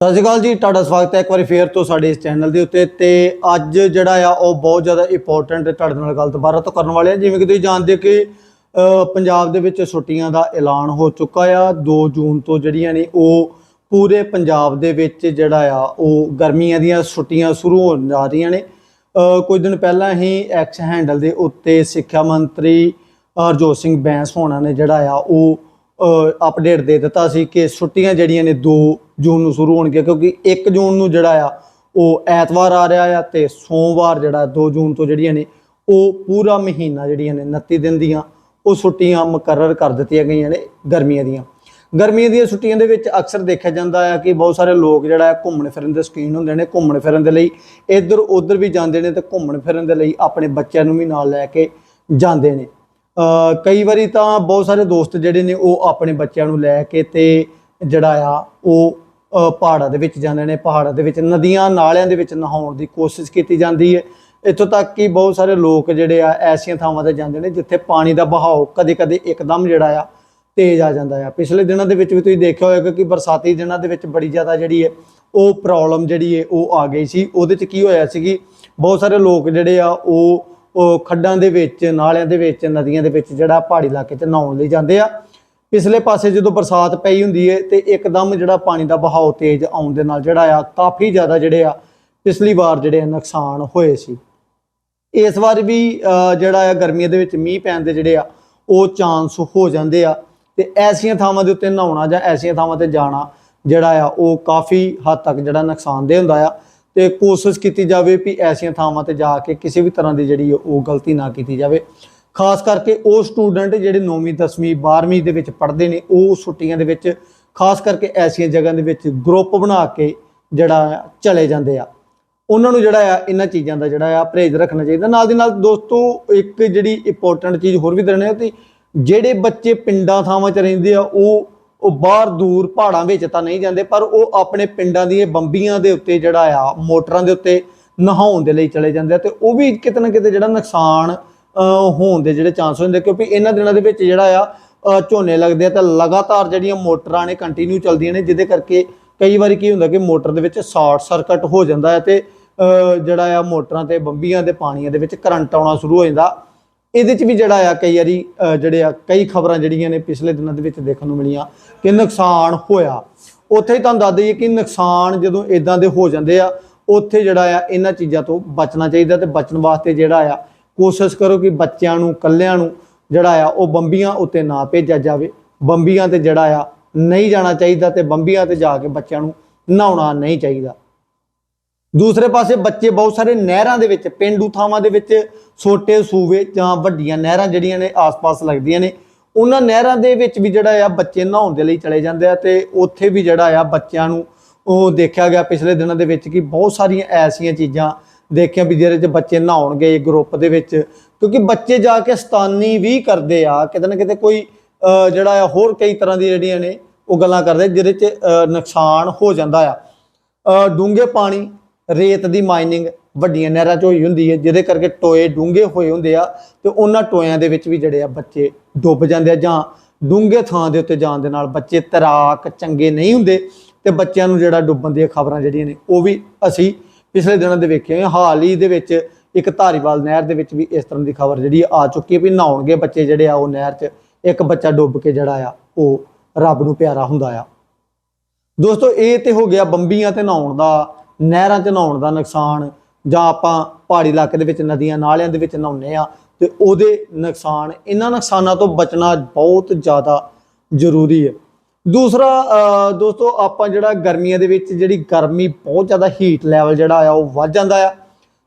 ਸਤਿ ਸ਼੍ਰੀ ਅਕਾਲ ਜੀ, ਤੁਹਾਡਾ ਸਵਾਗਤ ਹੈ ਇੱਕ ਵਾਰੀ ਫੇਰ ਤੋਂ ਸਾਡੇ ਇਸ ਚੈਨਲ ਦੇ ਉੱਤੇ ਤੇ ਅੱਜ ਜਿਹੜਾ ਆ, ਉਹ ਬਹੁਤ ਜ਼ਿਆਦਾ ਇੰਪੋਰਟੈਂਟ ਤੁਹਾਡੇ ਨਾਲ ਗੱਲ ਦੁਬਾਰਾ ਤੋਂ ਕਰਨ ਵਾਲੇ ਆ ਜਿਵੇਂ ਕਿ ਤੁਸੀਂ ਜਾਣਦੇ ਹੋ ਕਿ ਪੰਜਾਬ ਦੇ ਵਿੱਚ ਛੁੱਟੀਆਂ ਦਾ ਐਲਾਨ ਹੋ ਚੁੱਕਾ ਆ। 2 ਜੂਨ ਤੋਂ ਜਿਹੜੀਆਂ ਨੇ, ਉਹ ਪੂਰੇ ਪੰਜਾਬ ਦੇ ਵਿੱਚ ਜਿਹੜਾ ਆ, ਉਹ ਗਰਮੀਆਂ ਦੀਆਂ ਛੁੱਟੀਆਂ ਸ਼ੁਰੂ ਹੋਣ ਜਾ ਰਹੀਆਂ ਨੇ। ਕੁਝ ਦਿਨ ਪਹਿਲਾਂ ਹੀ ਐਕਸ ਹੈਂਡਲ ਦੇ ਉੱਤੇ ਸਿੱਖਿਆ ਮੰਤਰੀ ਹਰਜੋਤ ਸਿੰਘ ਬੈਂਸ ਹੋਣਾ ਨੇ ਜਿਹੜਾ ਆ, ਉਹ ਅਪਡੇਟ ਦੇ ਦਿੱਤਾ ਸੀ ਕਿ ਛੁੱਟੀਆਂ ਜਿਹੜੀਆਂ ਨੇ 2 ਜੂਨ ਨੂੰ ਸ਼ੁਰੂ ਹੋਣਗੀਆਂ, ਕਿਉਂਕਿ 1 ਜੂਨ ਨੂੰ ਜਿਹੜਾ ਆ, ਉਹ ਐਤਵਾਰ ਆ ਰਿਹਾ ਆ ਤੇ ਸੋਮਵਾਰ ਜਿਹੜਾ 2 ਜੂਨ ਤੋਂ ਜਿਹੜੀਆਂ ਨੇ, ਉਹ ਪੂਰਾ ਮਹੀਨਾ ਜਿਹੜੀਆਂ ਨੇ 29 ਦਿਨ ਦੀਆਂ, ਉਹ ਛੁੱਟੀਆਂ ਮੁਕਰਰ ਕਰ ਦਿੱਤੀਆਂ ਗਈਆਂ ਨੇ ਗਰਮੀਆਂ ਦੀਆਂ। ਗਰਮੀਆਂ ਦੀਆਂ ਛੁੱਟੀਆਂ ਦੇ ਵਿੱਚ ਅਕਸਰ ਦੇਖਿਆ ਜਾਂਦਾ ਹੈ ਕਿ ਬਹੁਤ ਸਾਰੇ ਲੋਕ ਜਿਹੜਾ ਹੈ ਘੁੰਮਣ ਫਿਰਨ ਦੇ ਸ਼ੌਕੀਨ ਹੁੰਦੇ ਨੇ, ਘੁੰਮਣ ਫਿਰਨ ਦੇ ਲਈ ਇੱਧਰ ਉੱਧਰ ਵੀ ਜਾਂਦੇ ਨੇ ਤੇ ਘੁੰਮਣ ਫਿਰਨ ਦੇ ਲਈ ਆਪਣੇ ਬੱਚਿਆਂ ਨੂੰ ਵੀ ਨਾਲ ਲੈ ਕੇ ਜਾਂਦੇ ਨੇ। ਕਈ ਵਾਰੀ ਤਾਂ ਬਹੁਤ ਸਾਰੇ ਦੋਸਤ ਜਿਹੜੇ ਨੇ ਉਹ ਆਪਣੇ ਬੱਚਿਆਂ ਨੂੰ ਲੈ ਕੇ ਤੇ ਜਿਹੜਾ ਆ, ਉਹ ਪਹਾੜਾਂ ਦੇ ਵਿੱਚ ਜਾਂਦੇ ਨੇ, ਪਹਾੜਾਂ ਦੇ ਵਿੱਚ, ਨਦੀਆਂ ਨਾਲਿਆਂ ਦੇ ਵਿੱਚ ਨਹਾਉਣ ਦੀ ਕੋਸ਼ਿਸ਼ ਕੀਤੀ ਜਾਂਦੀ ਹੈ। ਇੱਥੋਂ ਤੱਕ ਕਿ ਬਹੁਤ ਸਾਰੇ ਲੋਕ ਜਿਹੜੇ ਆ, ਐਸੀਆਂ ਥਾਵਾਂ ਤੇ ਜਾਂਦੇ ਨੇ ਜਿੱਥੇ ਪਾਣੀ ਦਾ ਬਹਾਅ ਕਦੇ-ਕਦੇ ਇੱਕਦਮ ਜਿਹੜਾ ਆ, ਤੇਜ਼ ਆ ਜਾਂਦਾ ਆ। ਪਿਛਲੇ ਦਿਨਾਂ ਦੇ ਵਿੱਚ ਵੀ ਤੁਸੀਂ ਦੇਖਿਆ ਹੋਵੇਗਾ ਕਿ ਬਰਸਾਤੀ ਦਿਨਾਂ ਦੇ ਵਿੱਚ ਬੜੀ ਜ਼ਿਆਦਾ ਜਿਹੜੀ ਹੈ, ਉਹ ਪ੍ਰੋਬਲਮ ਜਿਹੜੀ ਹੈ, ਉਹ ਆ ਗਈ ਸੀ। ਉਹਦੇ ਚ ਕੀ ਹੋਇਆ ਸੀ ਕਿ ਬਹੁਤ ਸਾਰੇ ਲੋਕ ਜਿਹੜੇ ਆ, ਉਹ ਉਹ ਖੱਡਾਂ ਦੇ ਵਿੱਚ, ਨਾਲਿਆਂ ਦੇ ਵਿੱਚ, ਨਦੀਆਂ ਦੇ ਵਿੱਚ ਜਿਹੜਾ ਪਹਾੜੀ ਇਲਾਕੇ 'ਚ ਨਹਾਉਣ ਲਈ ਜਾਂਦੇ ਆ। ਪਿਛਲੇ ਪਾਸੇ ਜਦੋਂ ਬਰਸਾਤ ਪਈ ਹੁੰਦੀ ਹੈ ਤੇ ਇੱਕਦਮ ਜਿਹੜਾ ਪਾਣੀ ਦਾ ਬਹਾਅ ਤੇਜ਼ ਆਉਣ ਦੇ ਨਾਲ ਜਿਹੜਾ ਆ, ਕਾਫੀ ਜ਼ਿਆਦਾ ਜਿਹੜੇ ਆ, ਪਿਛਲੀ ਵਾਰ ਜਿਹੜੇ ਨੁਕਸਾਨ ਹੋਏ ਸੀ। ਇਸ ਵਾਰ ਵੀ ਜਿਹੜਾ ਆ ਗਰਮੀਆਂ ਦੇ ਵਿੱਚ ਮੀਂਹ ਪੈਣ ਦੇ ਜਿਹੜੇ ਆ, ਉਹ ਚਾਂਸ ਹੋ ਜਾਂਦੇ ਆ ਤੇ ਐਸੀਆਂ ਥਾਵਾਂ ਦੇ ਉੱਤੇ ਨਹਾਉਣਾ ਜਾਂ ਐਸੀਆਂ ਥਾਵਾਂ ਤੇ ਜਾਣਾ ਜਿਹੜਾ ਆ, ਉਹ ਕਾਫੀ ਹੱਦ ਤੱਕ ਜਿਹੜਾ ਨੁਕਸਾਨਦੇਹ ਹੁੰਦਾ ਆ। ਤੇ ਕੋਸ਼ਿਸ਼ ਕੀਤੀ ਜਾਵੇ ਵੀ ਐਸੀਆਂ ਥਾਵਾਂ ਤੇ ਜਾ ਕੇ ਕਿਸੇ ਵੀ ਤਰ੍ਹਾਂ ਦੀ ਜਿਹੜੀ ਉਹ ਗਲਤੀ ਨਾ ਕੀਤੀ ਜਾਵੇ। ਖਾਸ ਕਰਕੇ ਉਹ ਸਟੂਡੈਂਟ ਜਿਹੜੇ 9ਵੀਂ 10ਵੀਂ 12ਵੀਂ ਦੇ ਵਿੱਚ ਪੜ੍ਹਦੇ ਨੇ, ਉਹ ਛੁੱਟੀਆਂ ਦੇ ਵਿੱਚ ਖਾਸ ਕਰਕੇ ਐਸੀਆਂ ਜਗ੍ਹਾ ਦੇ ਵਿੱਚ ਗਰੁੱਪ ਬਣਾ ਕੇ ਜਿਹੜਾ ਆ ਚਲੇ ਜਾਂਦੇ ਆ। ਉਹਨਾਂ ਨੂੰ ਜਿਹੜਾ ਆ, ਇਹਨਾਂ ਚੀਜ਼ਾਂ ਦਾ ਜਿਹੜਾ ਆ ਪਰਹੇਜ਼ ਰੱਖਣਾ ਚਾਹੀਦਾ। ਨਾਲ ਦੀ ਨਾਲ ਦੋਸਤੋ, ਇੱਕ ਜਿਹੜੀ ਇੰਪੋਰਟੈਂਟ ਚੀਜ਼ ਹੋਰ ਵੀ ਦਰਨੇ ਕਿ ਜਿਹੜੇ ਬੱਚੇ ਪਿੰਡਾਂ ਥਾਵਾਂ 'ਚ ਰਹਿੰਦੇ ਆ, ਉਹ ਉਹ ਬਾਹਰ ਦੂਰ ਪਹਾੜਾਂ ਵਿੱਚ ਤਾਂ ਨਹੀਂ ਜਾਂਦੇ, ਪਰ ਉਹ ਆਪਣੇ ਪਿੰਡਾਂ ਦੀਆਂ ਬੰਬੀਆਂ ਦੇ ਉੱਤੇ ਜਿਹੜਾ ਆ, ਮੋਟਰਾਂ ਦੇ ਉੱਤੇ ਨਹਾਉਣ ਦੇ ਲਈ ਚਲੇ ਜਾਂਦੇ ਆ ਤੇ ਉਹ ਵੀ ਕਿਤੇ ਨਾ ਕਿਤੇ ਜਿਹੜਾ ਨੁਕਸਾਨ ਹੋਣ ਦੇ ਜਿਹੜੇ ਚਾਂਸ ਹੁੰਦੇ ਕਿਉਂਕਿ ਇਹਨਾਂ ਦਿਨਾਂ ਦੇ ਵਿੱਚ ਜਿਹੜਾ ਆ ਝੋਨੇ ਲੱਗਦੇ ਆ ਤਾਂ ਲਗਾਤਾਰ ਜਿਹੜੀਆਂ ਮੋਟਰਾਂ ਨੇ ਕੰਟੀਨਿਊ ਚੱਲਦੀਆਂ ਨੇ, ਜਿਹਦੇ ਕਰਕੇ ਕਈ ਵਾਰੀ ਕੀ ਹੁੰਦਾ ਕਿ ਮੋਟਰ ਦੇ ਵਿੱਚ ਸ਼ਾਰਟ ਸਰਕਟ ਹੋ ਜਾਂਦਾ ਹੈ ਤੇ ਜਿਹੜਾ ਆ ਮੋਟਰਾਂ ਤੇ ਬੰਬੀਆਂ ਦੇ ਪਾਣੀਆਂ ਦੇ ਵਿੱਚ ਕਰੰਟ ਆਉਣਾ ਸ਼ੁਰੂ ਹੋ ਜਾਂਦਾ। ਇਹਦੇ ਚ ਵੀ ਜਿਹੜਾ ਆ ਕਈ ਵਾਰੀ ਜਿਹੜੇ ਆ ਕਈ ਖਬਰਾਂ ਜਿਹੜੀਆਂ ਨੇ ਪਿਛਲੇ ਦਿਨਾਂ ਦੇ ਵਿੱਚ ਦੇਖਣ ਨੂੰ ਮਿਲੀਆਂ ਕਿ ਨੁਕਸਾਨ ਹੋਇਆ। ਉੱਥੇ ਹੀ ਤੁਹਾਨੂੰ ਦੱਸ ਦਈਏ ਕਿ ਨੁਕਸਾਨ ਜਦੋਂ ਇਦਾਂ ਦੇ ਹੋ ਜਾਂਦੇ ਆ, ਉੱਥੇ ਜਿਹੜਾ ਆ ਇਹਨਾਂ ਚੀਜ਼ਾਂ ਤੋਂ ਬਚਣਾ ਚਾਹੀਦਾ ਤੇ ਬਚਣ ਵਾਸਤੇ ਜਿਹੜਾ ਆ ਕੋਸ਼ਿਸ਼ ਕਰੋ ਕਿ ਬੱਚਿਆਂ ਨੂੰ ਕੱਲਿਆਂ ਨੂੰ ਜਿਹੜਾ ਆ ਉਹ ਬੰਬੀਆਂ ਉੱਤੇ ਨਾ ਭੇਜਿਆ ਜਾਵੇ। ਬੰਬੀਆਂ ਤੇ ਜਿਹੜਾ ਆ ਨਹੀਂ ਜਾਣਾ ਚਾਹੀਦਾ ਤੇ ਬੰਬੀਆਂ ਤੇ ਜਾ ਕੇ ਬੱਚਿਆਂ ਨੂੰ ਨਹਾਉਣਾ ਨਹੀਂ ਚਾਹੀਦਾ। ਦੂਸਰੇ ਪਾਸੇ ਬੱਚੇ ਬਹੁਤ ਸਾਰੇ ਨਹਿਰਾਂ ਦੇ ਵਿੱਚ, ਪਿੰਡੂ ਥਾਵਾਂ ਦੇ ਵਿੱਚ, ਛੋਟੇ ਸੂਵੇ ਜਾਂ ਵੱਡੀਆਂ ਨਹਿਰਾਂ ਜਿਹੜੀਆਂ ਨੇ ਆਸ-ਪਾਸ ਲੱਗਦੀਆਂ ਨੇ, ਉਹਨਾਂ ਨਹਿਰਾਂ ਦੇ ਵਿੱਚ ਵੀ ਜਿਹੜਾ ਆ ਬੱਚੇ ਨਹਾਉਣ ਦੇ ਲਈ ਚਲੇ ਜਾਂਦੇ ਆ ਤੇ ਉੱਥੇ ਵੀ ਜਿਹੜਾ ਆ ਬੱਚਿਆਂ ਨੂੰ ਉਹ ਦੇਖਿਆ ਗਿਆ ਪਿਛਲੇ ਦਿਨਾਂ ਦੇ ਵਿੱਚ ਕਿ ਬਹੁਤ ਸਾਰੀਆਂ ਐਸੀਆਂ ਚੀਜ਼ਾਂ ਦੇਖਿਆ ਵੀ ਜਿਹਦੇ 'ਚ ਬੱਚੇ ਨਹਾਉਣਗੇ ਗਰੁੱਪ ਦੇ ਵਿੱਚ, ਕਿਉਂਕਿ ਬੱਚੇ ਜਾ ਕੇ ਸਤਾਨੀ ਵੀ ਕਰਦੇ ਆ, ਕਿਤੇ ਨਾ ਕਿਤੇ ਕੋਈ ਜਿਹੜਾ ਆ ਹੋਰ ਕਈ ਤਰ੍ਹਾਂ ਦੀ ਜਿਹੜੀਆਂ ਨੇ ਉਹ ਗੱਲਾਂ ਕਰਦੇ ਜਿਹਦੇ 'ਚ ਨੁਕਸਾਨ ਹੋ ਜਾਂਦਾ ਆ। ਡੂੰਘੇ ਪਾਣੀ ਰੇਤ ਦੀ ਮਾਈਨਿੰਗ ਵੱਡੀਆਂ ਨਹਿਰਾਂ 'ਚ ਹੋਈ ਹੁੰਦੀ ਹੈ, ਜਿਹਦੇ ਕਰਕੇ ਟੋਏ ਡੂੰਘੇ ਹੋਏ ਹੁੰਦੇ ਆ ਤੇ ਉਹਨਾਂ ਟੋਇਆਂ ਦੇ ਵਿੱਚ ਵੀ ਜਿਹੜੇ ਆ ਬੱਚੇ ਡੁੱਬ ਜਾਂਦੇ ਆ ਜਾਂ ਡੂੰਘੇ ਥਾਂ ਦੇ ਉੱਤੇ ਜਾਣ ਦੇ ਨਾਲ ਬੱਚੇ ਤੈਰਾਕ ਚੰਗੇ ਨਹੀਂ ਹੁੰਦੇ ਤੇ ਬੱਚਿਆਂ ਨੂੰ ਜਿਹੜਾ ਡੁੱਬਣ ਦੀਆਂ ਖਬਰਾਂ ਜਿਹੜੀਆਂ ਨੇ ਉਹ ਵੀ ਅਸੀਂ ਪਿਛਲੇ ਦਿਨਾਂ ਦੇ ਵੇਖੇ ਆ ਹਾਲ ਹੀ ਦੇ ਵਿੱਚ ਇੱਕ ਧਾਰੀਵਾਲ ਨਹਿਰ ਦੇ ਵਿੱਚ ਵੀ ਇਸ ਤਰ੍ਹਾਂ ਦੀ ਖਬਰ ਜਿਹੜੀ ਆ ਚੁੱਕੀ ਹੈ ਵੀ ਨਹਾਉਣਗੇ ਬੱਚੇ ਜਿਹੜੇ ਆ, ਉਹ ਨਹਿਰ 'ਚ ਇੱਕ ਬੱਚਾ ਡੁੱਬ ਕੇ ਜਿਹੜਾ ਆ, ਉਹ ਰੱਬ ਨੂੰ ਪਿਆਰਾ ਹੁੰਦਾ ਆ। ਦੋਸਤੋ, ਇਹ ਤੇ ਹੋ ਗਿਆ ਬੰਬੀਆਂ ਤੇ ਨਹਾਉਣ ਦਾ ਨਹਿਰਾਂ 'ਚ ਨਹਾਉਣ ਦਾ ਨੁਕਸਾਨ ਜਾਂ ਆਪਾਂ ਪਹਾੜੀ ਇਲਾਕੇ ਦੇ ਵਿੱਚ ਨਦੀਆਂ ਨਾਲਿਆਂ ਦੇ ਵਿੱਚ ਨਹਾਉਂਦੇ ਆ ਤੇ ਉਹਦੇ ਨੁਕਸਾਨ, ਇਹਨਾਂ ਨੁਕਸਾਨਾਂ ਤੋਂ ਬਚਣਾ ਬਹੁਤ ਜ਼ਿਆਦਾ ਜ਼ਰੂਰੀ ਹੈ। ਦੂਸਰਾ ਦੋਸਤੋ, ਆਪਾਂ ਜਿਹੜਾ ਗਰਮੀਆਂ ਦੇ ਵਿੱਚ ਜਿਹੜੀ ਗਰਮੀ ਬਹੁਤ ਜ਼ਿਆਦਾ ਹੀਟ ਲੈਵਲ ਜਿਹੜਾ ਆ ਉਹ ਵੱਧ ਜਾਂਦਾ ਆ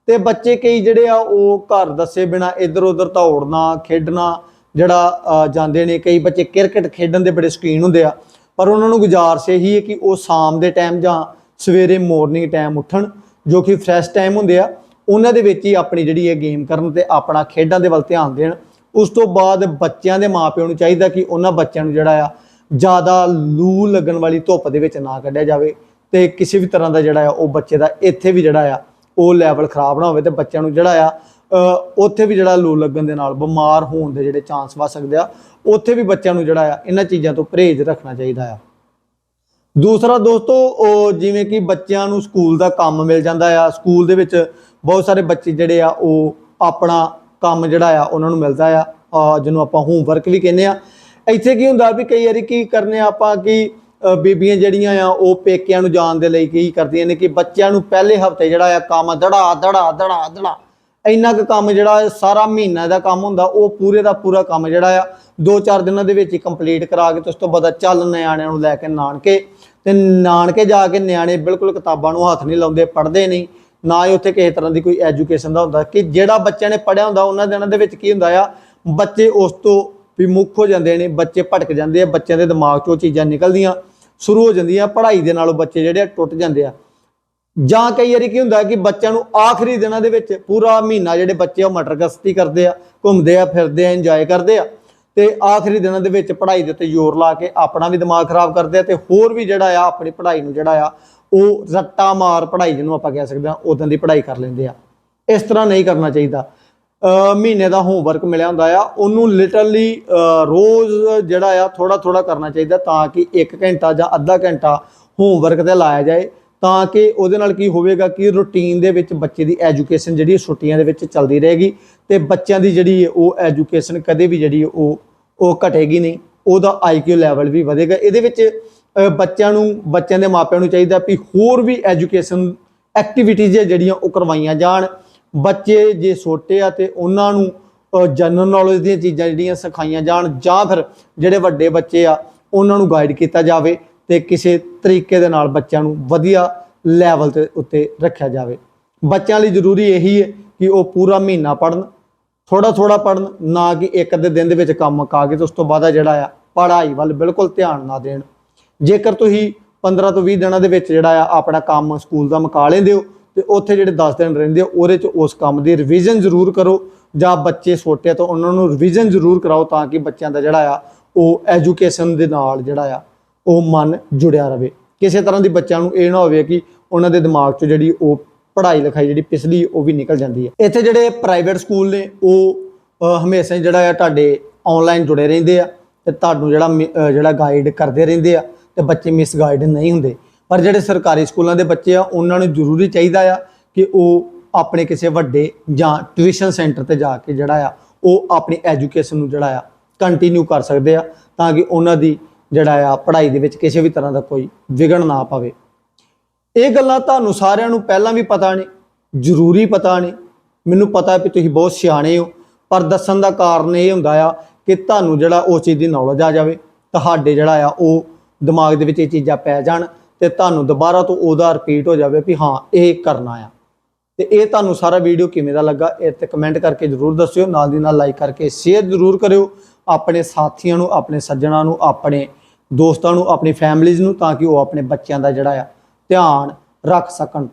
ਤੇ ਬੱਚੇ ਕਈ ਜਿਹੜੇ ਆ ਉਹ ਘਰ ਦੱਸੇ ਬਿਨਾ ਇੱਧਰ ਉੱਧਰ ਦੌੜਨਾ, ਖੇਡਣਾ ਜਿਹੜਾ ਜਾਂਦੇ ਨੇ, ਕਈ ਬੱਚੇ ਕ੍ਰਿਕਟ ਖੇਡਣ ਦੇ ਬੜੇ ਸ਼ੌਕੀਨ ਹੁੰਦੇ ਆ, ਪਰ ਉਹਨਾਂ ਨੂੰ ਗੁਜ਼ਾਰਸ਼ ਇਹੀ ਹੈ ਕਿ ਉਹ ਸ਼ਾਮ ਦੇ ਟਾਈਮ ਜਾਂ ਸਵੇਰੇ ਮਾਰਨਿੰਗ ਟਾਈਮ ਉੱਠਣ, ਜੋ ਕਿ ਫਰੈਸ਼ ਟਾਈਮ ਹੁੰਦੇ ਆ, ਉਹਨਾਂ ਦੇ ਵਿੱਚ ਹੀ ਆਪਣੀ ਜਿਹੜੀ ਇਹ ਗੇਮ ਕਰਨ ਤੇ ਆਪਣਾ ਖੇਡਾਂ ਦੇ ਵੱਲ ਧਿਆਨ ਦੇਣ। ਉਸ ਤੋਂ ਬਾਅਦ ਬੱਚਿਆਂ ਦੇ ਮਾਪਿਆਂ ਨੂੰ ਚਾਹੀਦਾ ਕਿ ਉਹਨਾਂ ਬੱਚਿਆਂ ਨੂੰ ਜਿਹੜਾ ਆ, ਜ਼ਿਆਦਾ ਲੂ ਲੱਗਣ ਵਾਲੀ ਧੁੱਪ ਦੇ ਵਿੱਚ ਨਾ ਕੱਢਿਆ ਜਾਵੇ ਤੇ ਕਿਸੇ ਵੀ ਤਰ੍ਹਾਂ ਦਾ ਜਿਹੜਾ ਆ, ਉਹ ਬੱਚੇ ਦਾ ਇੱਥੇ ਵੀ ਜਿਹੜਾ ਆ, ਉਹ ਲੈਵਲ ਖਰਾਬ ਨਾ ਹੋਵੇ ਤੇ ਬੱਚਿਆਂ ਨੂੰ ਜਿਹੜਾ ਆ ਉੱਥੇ ਵੀ ਜਿਹੜਾ ਲੂ ਲੱਗਣ ਦੇ ਨਾਲ, ਬਿਮਾਰ ਹੋਣ ਦੇ ਜਿਹੜੇ ਚਾਂਸ ਵੱਧ ਸਕਦੇ ਆ, ਉੱਥੇ ਵੀ ਬੱਚਿਆਂ ਨੂੰ ਜਿਹੜਾ ਆ, ਇਹਨਾਂ ਚੀਜ਼ਾਂ ਤੋਂ ਪਰਹੇਜ਼ ਰੱਖਣਾ ਚਾਹੀਦਾ ਆ। ਦੂਸਰਾ ਦੋਸਤੋ, ਉਹ ਜਿਵੇਂ ਕਿ ਬੱਚਿਆਂ ਨੂੰ ਸਕੂਲ ਦਾ ਕੰਮ ਮਿਲ ਜਾਂਦਾ ਆ, ਸਕੂਲ ਦੇ ਵਿੱਚ ਬਹੁਤ ਸਾਰੇ ਬੱਚੇ ਜਿਹੜੇ ਆ, ਉਹ ਆਪਣਾ ਕੰਮ ਜਿਹੜਾ ਆ, ਉਹਨਾਂ ਨੂੰ ਮਿਲਦਾ ਆ ਜਿਹਨੂੰ ਆਪਾਂ ਹੋਮਵਰਕ ਵੀ ਕਹਿੰਦੇ ਆ। ਇੱਥੇ ਕੀ ਹੁੰਦਾ ਵੀ ਕਈ ਵਾਰੀ ਕੀ ਕਰਨੇ ਆਪਾਂ ਕਿ ਬੀਬੀਆਂ ਜਿਹੜੀਆਂ ਆ, ਉਹ ਪੇਕਿਆਂ ਨੂੰ ਜਾਣ ਦੇ ਲਈ ਕੀ ਕਰਦੀਆਂ ਨੇ ਕਿ ਬੱਚਿਆਂ ਨੂੰ ਪਹਿਲੇ ਹਫ਼ਤੇ ਜਿਹੜਾ ਆ ਕੰਮ ਦੜਾ ਦੜਾ ਦੜਾ ਦੜਾ ਇੰਨਾ ਕੁ ਕੰਮ ਜਿਹੜਾ ਸਾਰਾ ਮਹੀਨਾ ਦਾ ਕੰਮ ਹੁੰਦਾ, ਉਹ ਪੂਰੇ ਦਾ ਪੂਰਾ ਕੰਮ ਜਿਹੜਾ ਆ, ਦੋ ਚਾਰ ਦਿਨਾਂ ਦੇ ਵਿੱਚ ਹੀ ਕੰਪਲੀਟ ਕਰਾ ਕੇ ਤੇ ਉਸ ਤੋਂ ਬਾਅਦ ਚੱਲ ਨਿਆਣਿਆਂ ਨੂੰ ਲੈ ਕੇ ਨਾਨਕੇ। ਤੇ ਨਾਨਕੇ ਜਾ ਕੇ ਨਿਆਣੇ ਬਿਲਕੁਲ ਕਿਤਾਬਾਂ ਨੂੰ ਹੱਥ ਨਹੀਂ ਲਾਉਂਦੇ, ਪੜ੍ਹਦੇ ਨਹੀਂ, ਨਾ ਹੀ ਉੱਥੇ ਕਿਸੇ ਤਰ੍ਹਾਂ ਦੀ ਕੋਈ ਐਜੂਕੇਸ਼ਨ ਦਾ ਹੁੰਦਾ। ਕਿ ਜਿਹੜਾ ਬੱਚਿਆਂ ਨੇ ਪੜ੍ਹਿਆ ਹੁੰਦਾ, ਉਹਨਾਂ ਦਿਨਾਂ ਦੇ ਵਿੱਚ ਕੀ ਹੁੰਦਾ ਆ, ਬੱਚੇ ਉਸ ਤੋਂ ਵੀ ਮੁੱਖ ਹੋ ਜਾਂਦੇ ਨੇ, ਬੱਚੇ ਭਟਕ ਜਾਂਦੇ ਆ, ਬੱਚਿਆਂ ਦੇ ਦਿਮਾਗ 'ਚੋਂ ਚੀਜ਼ਾਂ ਨਿਕਲਦੀਆਂ, ਸ਼ੁਰੂ ਹੋ ਜਾਂਦੀਆਂ, ਪੜ੍ਹਾਈ ਦੇ ਨਾਲੋਂ ਬੱਚੇ ਜਿਹੜੇ ਆ ਟੁੱਟ ਜਾਂਦੇ ਆ। ਜਾਂ ਕਈ ਵਾਰੀ ਕੀ ਹੁੰਦਾ ਕਿ ਬੱਚਿਆਂ ਨੂੰ ਆਖਰੀ ਦਿਨਾਂ ਦੇ ਵਿੱਚ ਪੂਰਾ ਮਹੀਨਾ ਜਿਹੜੇ ਬੱਚੇ ਆ ਉਹ ਮਟਰ ਗਸਤੀ ਕਰਦੇ ਆ, ਘੁੰਮਦੇ ਆ, ਫਿਰਦੇ ਆ ਇੰਜੋਏ ਕਰਦੇ ਆ ਤੇ ਆਖਰੀ ਦਿਨਾਂ ਦੇ ਵਿੱਚ ਪੜ੍ਹਾਈ ਦੇ ਉੱਤੇ ਜ਼ੋਰ ਲਾ ਕੇ ਆਪਣਾ ਵੀ ਦਿਮਾਗ ਖਰਾਬ ਕਰਦੇ ਆ ਤੇ ਹੋਰ ਵੀ ਜਿਹੜਾ ਆ ਆਪਣੀ ਪੜ੍ਹਾਈ ਨੂੰ ਜਿਹੜਾ ਆ ਉਹ ਰੱਟਾ ਮਾਰ ਪੜ੍ਹਾਈ ਜਿਹਨੂੰ ਆਪਾਂ ਕਹਿ ਸਕਦੇ ਆ ਉਦੋਂ ਦੀ ਪੜ੍ਹਾਈ ਕਰ ਲੈਂਦੇ ਆ। ਇਸ ਤਰ੍ਹਾਂ ਨਹੀਂ ਕਰਨਾ ਚਾਹੀਦਾ। ਮਹੀਨੇ ਦਾ ਹੋਮਵਰਕ ਮਿਲਿਆ ਹੁੰਦਾ ਆ, ਉਹਨੂੰ ਲਿਟਰਲੀ ਰੋਜ਼ ਜਿਹੜਾ ਆ ਥੋੜਾ ਥੋੜਾ ਕਰਨਾ ਚਾਹੀਦਾ ਤਾਂ ਕਿ 1 ਘੰਟਾ ਜਾਂ ਅੱਧਾ ਘੰਟਾ ਹੋਮਵਰਕ ਤੇ ਲਾਇਆ ਜਾਏ। ਤਾਂ ਕਿ ਉਹਦੇ ਨਾਲ ਕੀ ਹੋਵੇਗਾ ਕਿ ਰੁਟੀਨ ਦੇ ਵਿੱਚ ਬੱਚੇ ਦੀ ਐਜੂਕੇਸ਼ਨ ਜਿਹੜੀ ਛੁੱਟੀਆਂ ਦੇ ਵਿੱਚ ਚੱਲਦੀ ਰਹੇਗੀ ਤੇ ਬੱਚਿਆਂ ਦੀ ਜਿਹੜੀ ਹੈ ਉਹ ਐਜੂਕੇਸ਼ਨ ਕਦੇ ਵੀ ਜਿਹੜੀ ਉਹ ਉਹ ਘਟੇਗੀ ਨਹੀਂ, ਉਹਦਾ ਆਈਕਿਊ ਲੈਵਲ ਵੀ ਵਧੇਗਾ। ਇਹਦੇ ਵਿੱਚ ਬੱਚਿਆਂ ਨੂੰ, ਬੱਚਿਆਂ ਦੇ ਮਾਪਿਆਂ ਨੂੰ ਚਾਹੀਦਾ ਵੀ ਹੋਰ ਵੀ ਐਜੂਕੇਸ਼ਨ ਐਕਟੀਵਿਟੀਜ਼ ਜਿਹੜੀਆਂ ਉਹ ਕਰਵਾਈਆਂ ਜਾਣ। ਬੱਚੇ ਜੇ ਛੋਟੇ ਆ ਤੇ ਉਹਨਾਂ ਨੂੰ ਜਨਰਲ ਨੌਲੇਜ ਦੀਆਂ ਚੀਜ਼ਾਂ ਜਿਹੜੀਆਂ ਸਿਖਾਈਆਂ ਜਾਣ ਜਾਂ ਫਿਰ ਜਿਹੜੇ ਵੱਡੇ ਬੱਚੇ ਆ, ਉਹਨਾਂ ਨੂੰ ਗਾਈਡ ਕੀਤਾ ਜਾਵੇ। ਤੇ ਕਿਸੇ ਤਰੀਕੇ ਦੇ ਨਾਲ ਬੱਚਿਆਂ ਨੂੰ ਵਧੀਆ ਲੈਵਲ ਤੇ ਉੱਤੇ ਰੱਖਿਆ ਜਾਵੇ। ਬੱਚਿਆਂ ਲਈ ਜ਼ਰੂਰੀ ਇਹੀ ਹੈ ਕਿ ਉਹ ਪੂਰਾ ਮਹੀਨਾ ਪੜਨ ਥੋੜਾ ਥੋੜਾ ਪੜਨ ਨਾ ਕਿ ਇੱਕ ਅੱਧੇ ਦਿਨ ਦੇ ਵਿੱਚ ਕੰਮ ਮੁਕਾ ਕੇ ਤੇ ਉਸ ਤੋਂ ਬਾਅਦ ਜਿਹੜਾ ਆ ਪੜ੍ਹਾਈ ਵੱਲ ਬਿਲਕੁਲ ਧਿਆਨ ਨਾ ਦੇਣ। ਜੇਕਰ ਤੁਸੀਂ 15 ਤੋਂ 20 ਦਿਨਾਂ ਦੇ ਵਿੱਚ ਜਿਹੜਾ ਆ ਆਪਣਾ ਕੰਮ ਸਕੂਲ ਦਾ ਮੁਕਾ ਲੈਂਦੇ ਹੋ, ਤੇ ਉੱਥੇ ਜਿਹੜੇ 10 ਦਿਨ ਰਹਿੰਦੇ ਹੋ ਉਹਦੇ ਚ ਉਸ ਕੰਮ ਦੀ ਰਿਵੀਜ਼ਨ ਜ਼ਰੂਰ ਕਰੋ ਜਾਂ ਬੱਚੇ ਛੋਟੇ ਆ ਤਾਂ ਉਹਨਾਂ ਨੂੰ ਰਿਵੀਜ਼ਨ ਜ਼ਰੂਰ ਕਰਾਓ ਤਾਂ ਕਿ ਬੱਚਿਆਂ ਦਾ ਜਿਹੜਾ ਆ ਉਹ ਐਜੂਕੇਸ਼ਨ ਦੇ ਨਾਲ ਜਿਹੜਾ ਆ ਉਹ ਮਨ ਜੁੜਿਆ ਰਵੇ। ਕਿਸੇ ਤਰ੍ਹਾਂ ਦੀ ਬੱਚਿਆਂ ਨੂੰ ਇਹ ਨਾ ਹੋਵੇ ਕਿ ਉਹਨਾਂ ਦੇ ਦਿਮਾਗ 'ਚ ਜਿਹੜੀ ਉਹ ਪੜ੍ਹਾਈ ਲਿਖਾਈ ਜਿਹੜੀ ਪਿਛਲੀ ਉਹ ਵੀ ਨਿਕਲ ਜਾਂਦੀ ਹੈ। ਇੱਥੇ ਜਿਹੜੇ ਪ੍ਰਾਈਵੇਟ ਸਕੂਲ ਨੇ, ਉਹ ਹਮੇਸ਼ਾ ਹੀ ਜਿਹੜਾ ਆ ਤੁਹਾਡੇ ਆਨਲਾਈਨ ਜੁੜੇ ਰਹਿੰਦੇ ਆ ਤੇ ਤੁਹਾਨੂੰ ਜਿਹੜਾ ਮਿ- ਜਿਹੜਾ ਗਾਈਡ ਕਰਦੇ ਰਹਿੰਦੇ ਆ ਤੇ ਬੱਚੇ ਮਿਸ ਗਾਈਡ ਨਹੀਂ ਹੁੰਦੇ। ਪਰ ਜਿਹੜੇ ਸਰਕਾਰੀ ਸਕੂਲਾਂ ਦੇ ਬੱਚੇ ਆ, ਉਹਨਾਂ ਨੂੰ ਜ਼ਰੂਰੀ ਚਾਹੀਦਾ ਆ ਕਿ ਉਹ ਆਪਣੇ ਕਿਸੇ ਵੱਡੇ ਜਾਂ ਟਿਊਸ਼ਨ ਸੈਂਟਰ ਤੇ ਜਾ ਕੇ ਜਿਹੜਾ ਆ, ਉਹ ਆਪਣੀ ਐਜੂਕੇਸ਼ਨ ਨੂੰ ਜਿਹੜਾ ਆ ਕੰਟੀਨਿਊ ਕਰ ਸਕਦੇ ਆ ਤਾਂ ਕਿ ਉਹਨਾਂ ਦੀ ਜਿਹੜਾ ਆ ਪੜ੍ਹਾਈ ਦੇ ਵਿੱਚ ਕਿਸੇ ਵੀ ਤਰ੍ਹਾਂ ਦਾ ਕੋਈ ਵਿਗੜ ਨਾ ਪਵੇ। ਇਹ ਗੱਲਾਂ ਤੁਹਾਨੂੰ ਸਾਰਿਆਂ ਨੂੰ ਪਹਿਲਾਂ ਵੀ ਪਤਾ ਨੇ, ਜ਼ਰੂਰੀ ਪਤਾ ਨੇ। ਮੈਨੂੰ ਪਤਾ ਵੀ ਤੁਸੀਂ ਬਹੁਤ ਸਿਆਣੇ ਹੋ, ਪਰ ਦੱਸਣ ਦਾ ਕਾਰਨ ਇਹ ਹੁੰਦਾ ਆ ਕਿ ਤੁਹਾਨੂੰ ਜਿਹੜਾ ਉਹ ਚੀਜ਼ ਦੀ ਨੌਲੇਜ ਆ ਜਾਵੇ, ਤੁਹਾਡੇ ਜਿਹੜਾ ਆ ਉਹ ਦਿਮਾਗ ਦੇ ਵਿੱਚ ਇਹ ਚੀਜ਼ਾਂ ਪੈ ਜਾਣ ਤੇ ਤੁਹਾਨੂੰ ਦੁਬਾਰਾ ਤੋਂ ਉਹਦਾ ਰਿਪੀਟ ਹੋ ਜਾਵੇ ਵੀ ਹਾਂ, ਇਹ ਕਰਨਾ ਆ। ਤੇ ਇਹ ਤੁਹਾਨੂੰ ਸਾਰਾ ਵੀਡੀਓ ਕਿਵੇਂ ਦਾ ਲੱਗਾ, ਇਹ ਤੇ ਕਮੈਂਟ ਕਰਕੇ ਜਰੂਰ ਦੱਸਿਓ, ਨਾਲ ਦੀ ਨਾਲ ਲਾਈਕ ਕਰਕੇ ਸ਼ੇਅਰ ਜਰੂਰ ਕਰਿਓ। ਆਪਣੇ ਸਾਥੀਆਂ ਨੂੰ, ਆਪਣੇ ਸੱਜਣਾਂ ਨੂੰ, ਆਪਣੇ ਦੋਸਤਾਂ ਨੂੰ, ਆਪਣੀ ਫੈਮਲੀਜ਼ ਨੂੰ ਤਾਂ ਕਿ ਉਹ ਆਪਣੇ ਬੱਚਿਆਂ ਦਾ ਜਿਹੜਾ ਆ ਧਿਆਨ ਰੱਖ ਸਕਣ।